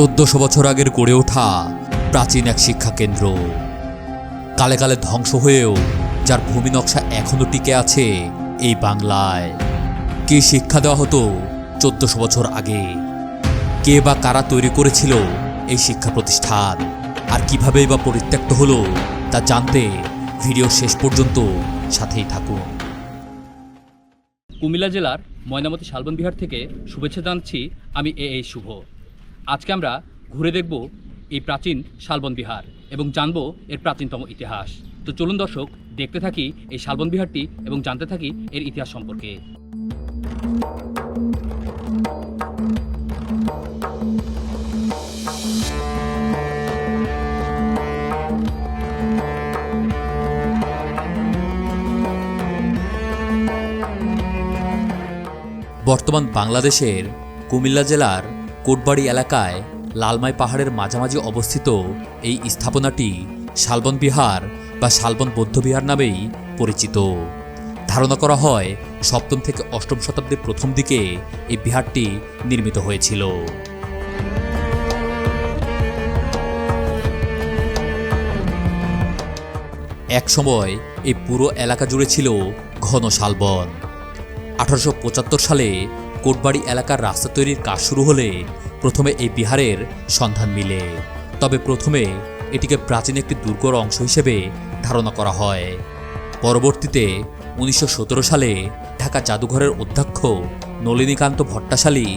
চোদ্দশো বছর আগের গড়ে ওঠা প্রাচীন এক শিক্ষা কেন্দ্র কালে কালে ধ্বংস হয়েও যার ভূমি নকশা এখনও টিকে আছে এই বাংলায়। কি শিক্ষা দেওয়া হতো চোদ্দশো বছর আগে? কে বা কারা তৈরি করেছিল এই শিক্ষা প্রতিষ্ঠান? আর কিভাবেই বা পরিত্যক্ত হলো তা জানতে ভিডিও শেষ পর্যন্ত সাথেই থাকুন। কুমিল্লা জেলার ময়নামতি শালবন বিহার থেকে শুভেচ্ছা জানাচ্ছি আমি এ এই শুভ। আজকে আমরা ঘুরে দেখব এই প্রাচীন শালবন বিহার এবং জানব এর প্রাচীনতম ইতিহাস। তো চলুন দর্শক, দেখতে থাকি এই শালবন বিহারটি এবং জানতে থাকি এর ইতিহাস সম্পর্কে। বর্তমান বাংলাদেশের কুমিল্লা জেলার কোটবাড়ি এলাকায় লালমাই পাহাড়ের মাঝামাঝি অবস্থিত এই স্থাপনাটি শালবন বিহার বা শালবন বৌদ্ধবিহার নামেই পরিচিত। ধারণা করা হয় সপ্তম থেকে অষ্টম শতাব্দীর প্রথম দিকে এই বিহারটি নির্মিত হয়েছিল। এক সময় এই পুরো এলাকা জুড়ে ছিল ঘন শালবন। আঠারোশো পঁচাত্তর সালে কোটবাড়ি এলাকার রাস্তা তৈরির কাজ শুরু হলে প্রথমে এই বিহারের সন্ধান মিলে। তবে প্রথমে এটিকে প্রাচীন একটি দুর্গর অংশ হিসেবে ধারণা করা হয়। পরবর্তীতে উনিশশো সতেরো সালে ঢাকা জাদুঘরের অধ্যক্ষ নলিনীকান্ত ভট্টাশালী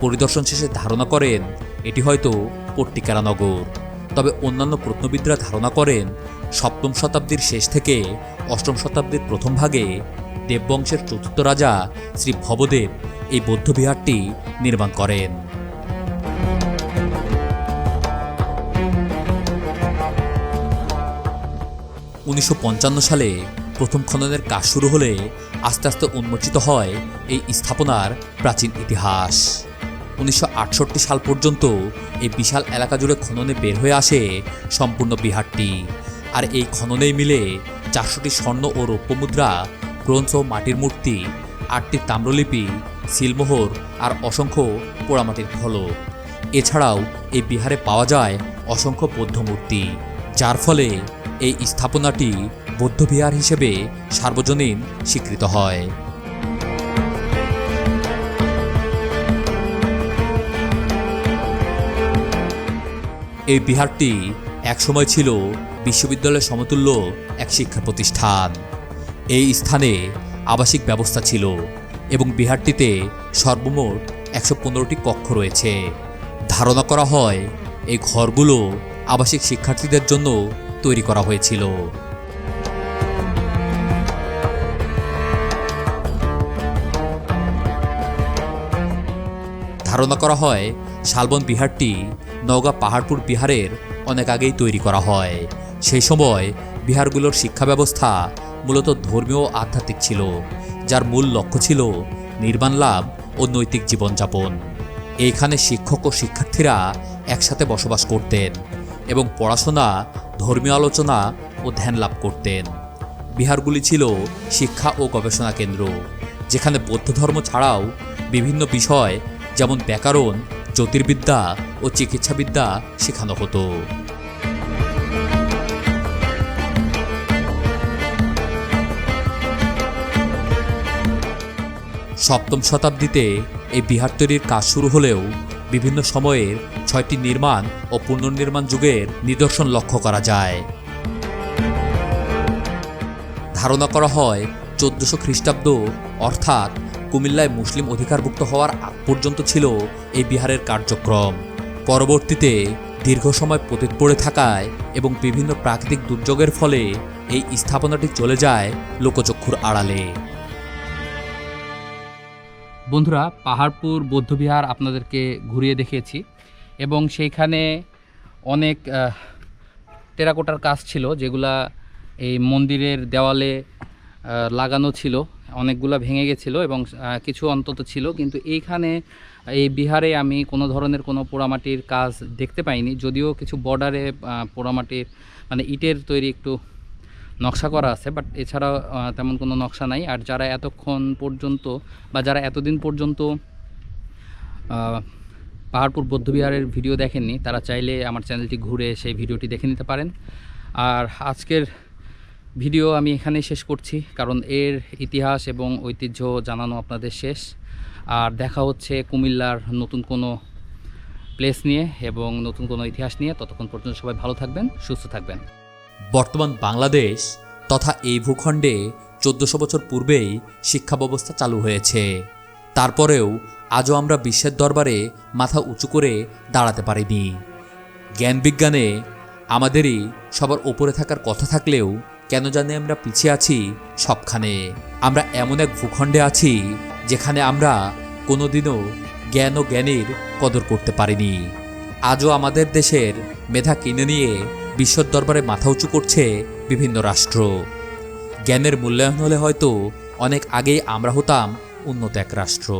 পরিদর্শন শেষে ধারণা করেন, এটি হয়তো পট্টিকারা নগর। তবে অন্যান্য প্রত্নবিদরা ধারণা করেন, সপ্তম শতাব্দীর শেষ থেকে অষ্টম শতাব্দীর প্রথম ভাগে দেববংশের চতুর্থ রাজা শ্রী ভবদেব এই বৌদ্ধবিহারটি নির্মাণ করেন। উনিশশো সালে প্রথম খননের কাজ শুরু হলে আস্তে আস্তে উন্মোচিত হয় এই স্থাপনার প্রাচীন ইতিহাস। উনিশশো আটষট্টি সাল পর্যন্ত এই বিশাল এলাকা জুড়ে খননে বের হয়ে আসে সম্পূর্ণ বিহারটি। আর এই খননেই মিলে চারশোটি স্বর্ণ ও রৌপ্য মুদ্রা, ব্রোঞ্জ ও মাটির মূর্তি, আটটি তাম্রলিপি সিলমোহর আর অসংখ্য পোড়ামাটির ফলক। এছাড়াও এই বিহারে পাওয়া যায় অসংখ্য বৌদ্ধ মূর্তি যার ফলে এই স্থাপনাটি বৌদ্ধবিহার হিসেবে সার্বজনীন স্বীকৃত হয়। এই বিহারটি একসময় ছিল বিশ্ববিদ্যালয়ের সমতুল্য এক শিক্ষা প্রতিষ্ঠান এই স্থানে আবাসিক ব্যবস্থা ছিল। এবং বিহারটিতে সর্বমোট একশো পনেরোটি কক্ষ রয়েছে। ধারণা করা হয়, এই ঘরগুলো আবাসিক শিক্ষার্থীদের জন্য তৈরি করা হয়েছিল। ধারণা করা হয়, শালবন বিহারটি নওগাঁ পাহাড়পুর বিহারের অনেক আগেই তৈরি করা হয়। সেই সময় বিহারগুলোর শিক্ষা ব্যবস্থা মূলত ধর্মীয় আধ্যাত্মিক ছিল, যার মূল লক্ষ্য ছিল নির্মাণ লাভ ও নৈতিক জীবনযাপন। এইখানে শিক্ষক ও শিক্ষার্থীরা একসাথে বসবাস করতেন এবং পড়াশোনা, ধর্মীয় আলোচনা ও ধ্যান লাভ করতেন। বিহারগুলি ছিল শিক্ষা ও গবেষণা কেন্দ্র, যেখানে বৌদ্ধ ধর্ম ছাড়াও বিভিন্ন বিষয়, যেমন ব্যাকরণ, জ্যোতির্বিদ্যা ও চিকিৎসাবিদ্যা শেখানো হতো। সপ্তম শতাব্দীতে এই বিহার তৈরির কাজ শুরু হলেও বিভিন্ন সময়ের ছয়টি নির্মাণ ও পুনর্নির্মাণ যুগের নিদর্শন লক্ষ্য করা যায়। ধারণা করা হয়, চোদ্দশো খ্রিস্টাব্দ, অর্থাৎ কুমিল্লায় মুসলিম অধিকারভুক্ত হওয়ার আগ পর্যন্ত ছিল এই বিহারের কার্যক্রম। পরবর্তীতে দীর্ঘ সময় পতিত পড়ে থাকায় এবং বিভিন্ন প্রাকৃতিক দুর্যোগের ফলে এই স্থাপনাটি চলে যায় লোকচক্ষুর আড়ালে। বন্ধুরা, পাহাড়পুর, বৌদ্ধবিহার আপনাদেরকে ঘুরিয়ে দেখিয়েছি এবং সেইখানে অনেক টেরাকোটার কাজ ছিল, যেগুলা এই মন্দিরের দেওয়ালে লাগানো ছিল, অনেকগুলা ভেঙে গেছিল এবং কিছু অন্তত ছিল, কিন্তু এইখানে, এই বিহারে আমি কোনো ধরনের কোনো পোড়ামাটির কাজ দেখতে পাইনি, যদিও কিছু বর্ডারে পোড়ামাটির মানে ইটের তৈরি একটু নকশা করা আছে বাট এছাড়া তেমন কোনো নকশা নাই। আর যারা এতক্ষণ পর্যন্ত বা যারা এতদিন পর্যন্ত পাহাড়পুর বৌদ্ধবিহারের ভিডিও দেখেননি, তারা চাইলে আমার চ্যানেলটি ঘুরে সেই ভিডিওটি দেখে নিতে পারেন। আর আজকের ভিডিও আমি এখানেই শেষ করছি, কারণ এর ইতিহাস এবং ঐতিহ্য জানানো আপনাদের শেষ। আর দেখা হচ্ছে কুমিল্লার নতুন কোনো প্লেস নিয়ে এবং নতুন কোনো ইতিহাস নিয়ে। ততক্ষণ পর্যন্ত সবাই ভালো থাকবেন, সুস্থ থাকবেন। বর্তমান বাংলাদেশ তথা এই ভূখণ্ডে চোদ্দশো বছর পূর্বেই শিক্ষা ব্যবস্থা চালু হয়েছে। তারপরেও আজও আমরা বিশ্বের দরবারে মাথা উঁচু করে দাঁড়াতে পারিনি। জ্ঞান বিজ্ঞানে আমাদেরই সবার ওপরে থাকার কথা থাকলেও কেন জানি আমরা পিছিয়ে আছি সবখানে। আমরা এমন এক ভূখণ্ডে আছি যেখানে আমরা কোনোদিনও জ্ঞান ও জ্ঞানীর কদর করতে পারিনি। আজও আমাদের দেশের মেধা কিনে নিয়ে বিশ্বর দরবারে মাথা উঁচু করছে বিভিন্ন রাষ্ট্র। জ্ঞানের মূল্যায়ন হলে হয়তো অনেক আগেই আমরা হতাম উন্নত এক রাষ্ট্র।